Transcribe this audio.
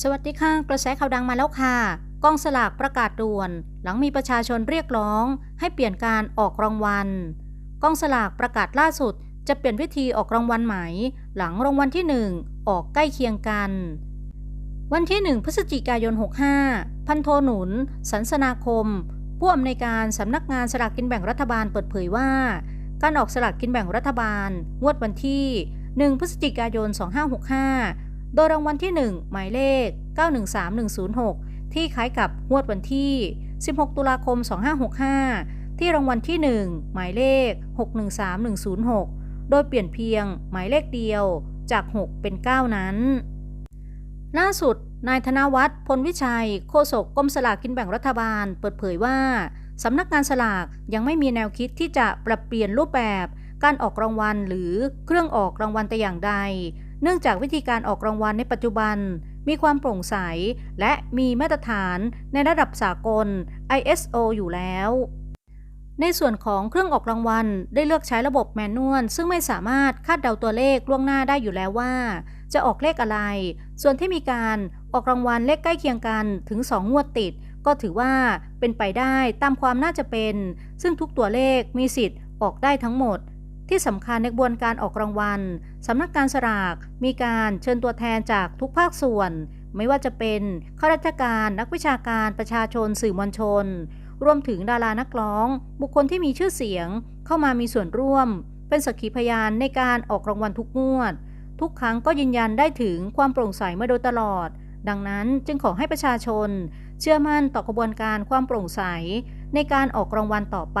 สวัสดีค่ะ กระแสข่าวดังมาแล้วค่ะ กองสลากประกาศด่วน หลังมีประชาชนเรียกร้อง ให้เปลี่ยนการออกรางวัล กองสลากประกาศล่าสุด จะเปลี่ยนวิธีออกรางวัลใหม่ หลังรางวัลที่ 1 ออกใกล้เคียงกัน วันที่ 1 พฤศจิกายน 65 พันโทหนุน สันสนาคม ผู้อำนวยการสำนักงานสลากกินแบ่งรัฐบาลเปิดเผยว่า การออกสลากกินแบ่งรัฐบาล งวดวันที่ 1 พฤศจิกายน 2565 โดยรางวัลที่ 1 หมายเลข 913106 ที่คล้ายกับงวดวันที่ 16 ตุลาคม 2565 ที่รางวัลที่ 1 หมายเลข 613106 โดยเปลี่ยนเพียงหมายเลขเดียวจาก 6 เป็น 9 นั้นล่าสุด นายธนวัฒน์พลวิชัย โฆษกกรมสลากกินแบ่งรัฐบาล เปิดเผยว่า สำนักงานสลากยังไม่มีแนวคิดที่จะปรับเปลี่ยนรูปแบบ การออกรางวัลหรือเครื่องออกรางวัลแต่อย่างใด เนื่องจากวิธีการออกรางวัลในปัจจุบัน มีความโปร่งใส และมีมาตรฐานในระดับสากล ISO อยู่แล้ว ในส่วนของเครื่องออกรางวัลได้เลือกใช้ระบบแมนนวลซึ่งไม่สามารถคาดเดาตัวเลขล่วงหน้าได้อยู่แล้วว่า จะออกเลขอะไร ส่วนที่มีการออกรางวัลเลขใกล้เคียงกันถึง 2 งวดติด ก็ถือว่าเป็นไปได้ตามความน่าจะเป็น ซึ่งทุกตัวเลขมีสิทธิ์ออกได้ทั้งหมด ที่สำคัญในกระบวนการออกรางวัลสำนักการสลากมีการเชิญตัวแทนจากทุกภาคส่วน ไม่ว่าจะเป็นข้าราชการนักวิชาการประชาชนสื่อมวลชน รวมถึงดารานักร้อง บุคคลที่มีชื่อเสียง เข้ามามีส่วนร่วม เป็นสักขีพยานในการออกรางวัลทุกงวด ทุกครั้งก็ยืนยันได้ถึงความโปร่งใสมาโดยตลอด ดังนั้นจึงขอให้ประชาชน เชื่อมั่นต่อกระบวนการความโปร่งใสในการออกรางวัลต่อไป